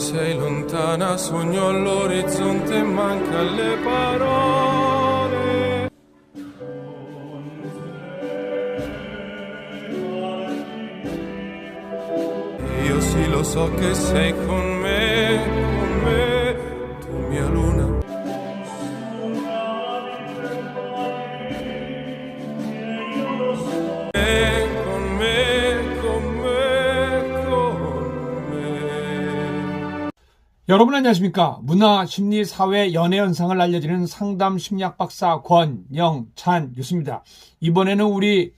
sei lontana, sogno all'orizzonte, manca le parole. Io sì lo so che sei con me, 여러분 안녕하십니까? 문화, 심리, 사회, 연애 현상을 알려드리는 상담 심리학 박사 권영찬 교수입니다. 이번에는 우리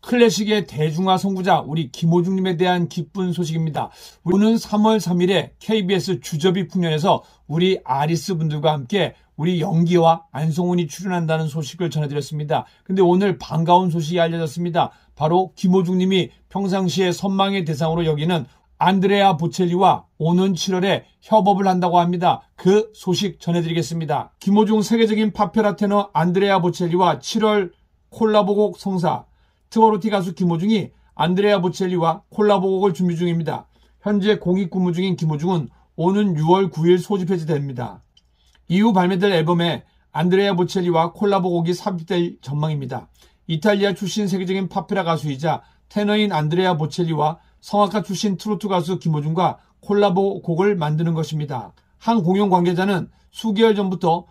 클래식의 대중화 선구자 우리 김호중님에 대한 기쁜 소식입니다. 오는 3월 3일에 KBS 주저비 풍년에서 우리 아리스 분들과 함께 우리 연기와 안성훈이 출연한다는 소식을 전해드렸습니다. 근데 오늘 반가운 소식이 알려졌습니다. 바로 김호중님이 평상시에 선망의 대상으로 여기는 안드레아 보첼리와 오는 7월에 협업을 한다고 합니다. 그 소식 전해드리겠습니다. 김호중 세계적인 파페라 테너 안드레아 보첼리와 7월 콜라보곡 성사 트워로티 가수 김호중이 안드레아 보첼리와 콜라보곡을 준비 중입니다. 현재 공익 근무 중인 김호중은 오는 6월 9일 소집 해제됩니다. 이후 발매될 앨범에 안드레아 보첼리와 콜라보곡이 삽입될 전망입니다. 이탈리아 출신 세계적인 파페라 가수이자 테너인 안드레아 보첼리와 성악가 출신 트로트 가수 김호중과 콜라보 곡을 만드는 것입니다. 한 공연 관계자는 수개월 전부터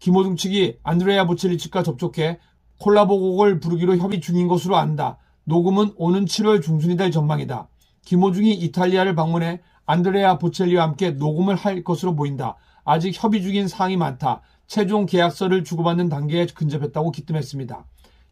김호중 측이 안드레아 보첼리 측과 접촉해 콜라보 곡을 부르기로 협의 중인 것으로 안다. 녹음은 오는 7월 중순이 될 전망이다. 김호중이 이탈리아를 방문해 안드레아 보첼리와 함께 녹음을 할 것으로 보인다. 아직 협의 중인 사항이 많다. 최종 계약서를 주고받는 단계에 근접했다고 기뜸했습니다.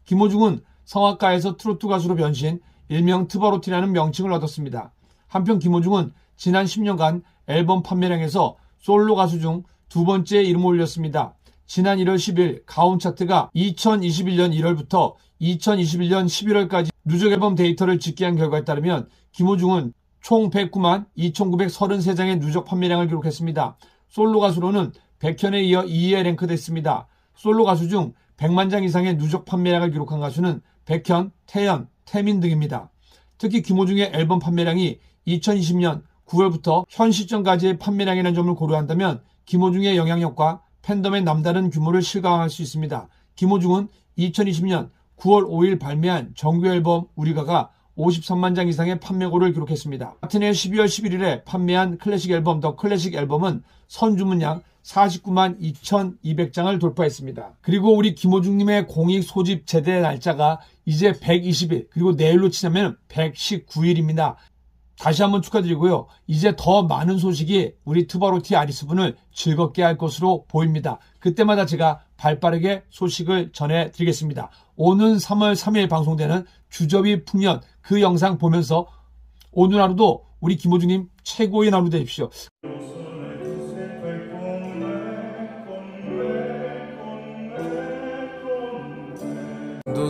김호중은 성악가에서 트로트 가수로 변신, 일명 트바로티라는 명칭을 얻었습니다. 한편 김호중은 지난 10년간 앨범 판매량에서 솔로 가수 중 두 번째 이름을 올렸습니다. 지난 1월 10일 가온 차트가 2021년 1월부터 2021년 11월까지 누적 앨범 데이터를 집계한 결과에 따르면 김호중은 총 109만 2,933장의 누적 판매량을 기록했습니다. 솔로 가수로는 백현에 이어 2위에 랭크됐습니다. 솔로 가수 중 100만 장 이상의 누적 판매량을 기록한 가수는 백현, 태연, 태민 등입니다. 특히 김호중의 앨범 판매량이 2020년 9월부터 현 시점까지의 판매량이라는 점을 고려한다면 김호중의 영향력과 팬덤의 남다른 규모를 실감할 수 있습니다. 김호중은 2020년 9월 5일 발매한 정규 앨범 우리가가 53만 장 이상의 판매고를 기록했습니다. 같은 해 12월 11일에 판매한 클래식 앨범 더 클래식 앨범은 선주문량 49만 2,200장을 돌파했습니다. 그리고 우리 김호중님의 공익 소집 제대 날짜가 이제 120일 그리고 내일로 치자면 119일입니다. 다시 한번 축하드리고요. 이제 더 많은 소식이 우리 투바로티 아리스분을 즐겁게 할 것으로 보입니다. 그때마다 제가 발빠르게 소식을 전해드리겠습니다. 오는 3월 3일 방송되는 주접이 풍년 그 영상 보면서 오늘 하루도 우리 김호중님 최고의 하루 되십시오.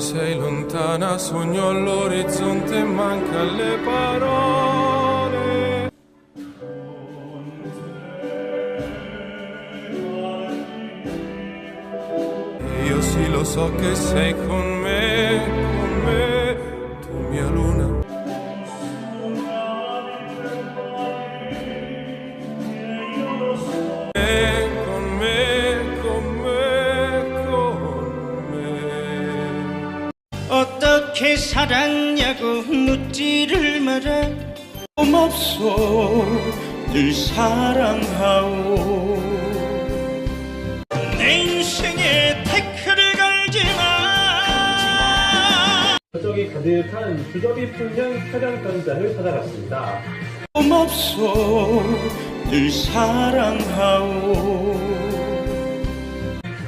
Sei lontana, sogno all'orizzonte, manca le parole. Io sì lo so che sei con me, 살았냐고 묻지를 마라 고맙소 늘 사랑하오 내 인생에 태클을 걸지마 적이 가득한 주접이 풍년 촬영전장을 찾아갔습니다. 고맙소 늘 사랑하오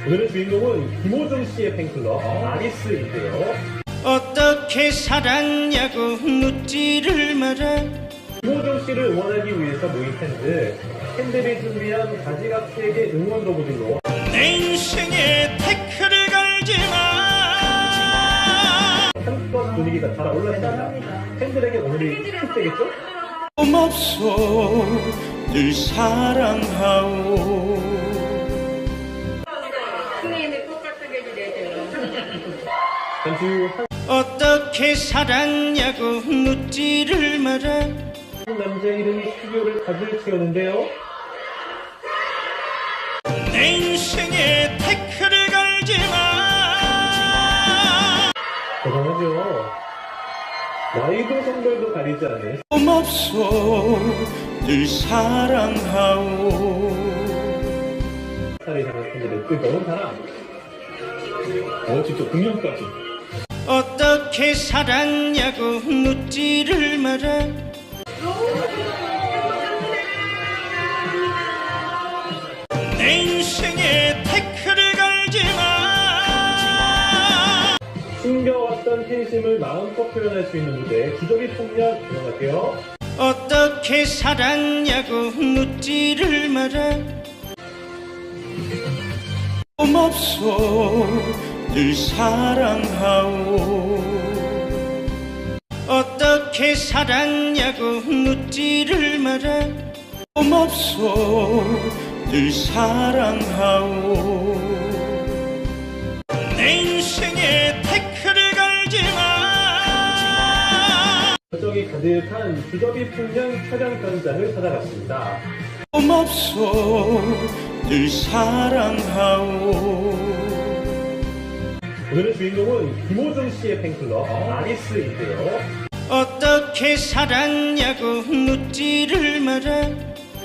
오늘의 주인공은 김호중 씨의 팬클럽 아리스인데요. 어떻게 살았냐고 묻지를 마라 김호중 씨를 응원하기 위해서 모인 팬들, 팬들이 준비한 가지각색의 응원 로고들로 내 인생에 태클을 걸지 마 한껏 분위기가 달아올랐습니다. 팬들에게 오늘이 축제겠죠? 고맙소 늘 사랑하오. 잠시 후 한- 어떻게 살았냐고 묻지를 마라 한 남자 이름이 스튜디오를 가득 채우는데요. 내 인생에 태클을 걸지마 대단하죠. 나이도 성별도 가리지 않는 없어 늘 사랑하오 향한 팬들의 뜨거운 사랑. 어, 진짜 공연까지. 어떻게 살았냐고 묻지를 마라. 내 인생에 태클을 걸지 마. 숨겨왔던 팬심을 마음껏 표현할 수 있는 무대, 주저비 풍년 들어갈게요. 어떻게 살았냐고 묻지를 마라. 없어 늘 사랑하오. 어떻게 살았냐고 묻지를 마라. 없어 늘 사랑하오. 내 인생에 태클을 걸지마. 열정이 가득한 주저비 풍년 촬영 현장을 찾아갔습니다. 없어 늘 사랑하오 오늘의 주인공은 김호중 씨의 팬클럽 아리스인데요. 어떻게 살았냐고 묻지를 마라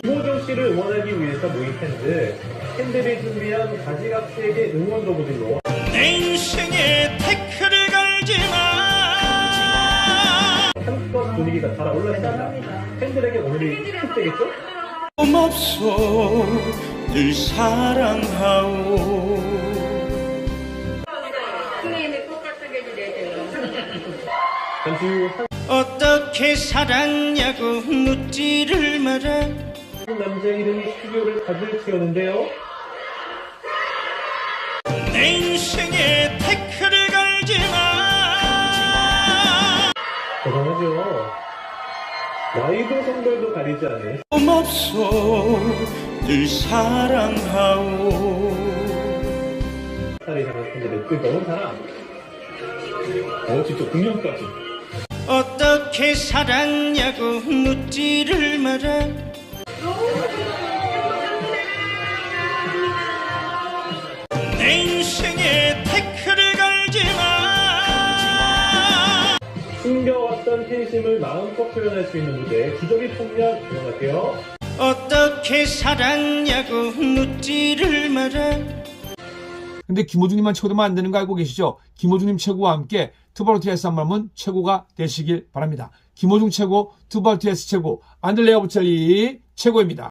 김호중 씨를 응원하기 위해서 모인 팬들, 팬들이 준비한 가지각색의 응원 로고들로 내 인생에 태클을 걸지 마 한껏 분위기가 달아올랐습니다. 팬들에게 오늘이 특대겠죠? 없어 늘 사랑하오 어떻게 살았냐고 묻지를 마라 한 남자 이름이 스튜디오를 가득 채우는데요. 내 인생에 태클을 걸지마 대단하죠. 나이도 성별도 가리지 않는 없어 늘 사랑하오 스타를 향한 팬들의 뜨거운 사랑. 어, 진짜 공연까지. 어떻게 살았냐고 묻지를 마라 내 인생에 태클을 걸지마 숨겨왔던 팬심을 마음껏 표현할 수 있는 무대, 주저비 풍년 들어갈게요. 어떻게 살았냐고 묻지를 마라 근데 김호중님만 최고되면 안 되는 거 알고 계시죠? 김호중님 최고와 함께 투바로티에스 한번은 최고가 되시길 바랍니다. 김호중 최고, 투바로티에스 최고, 안들레아 부첼리 최고입니다.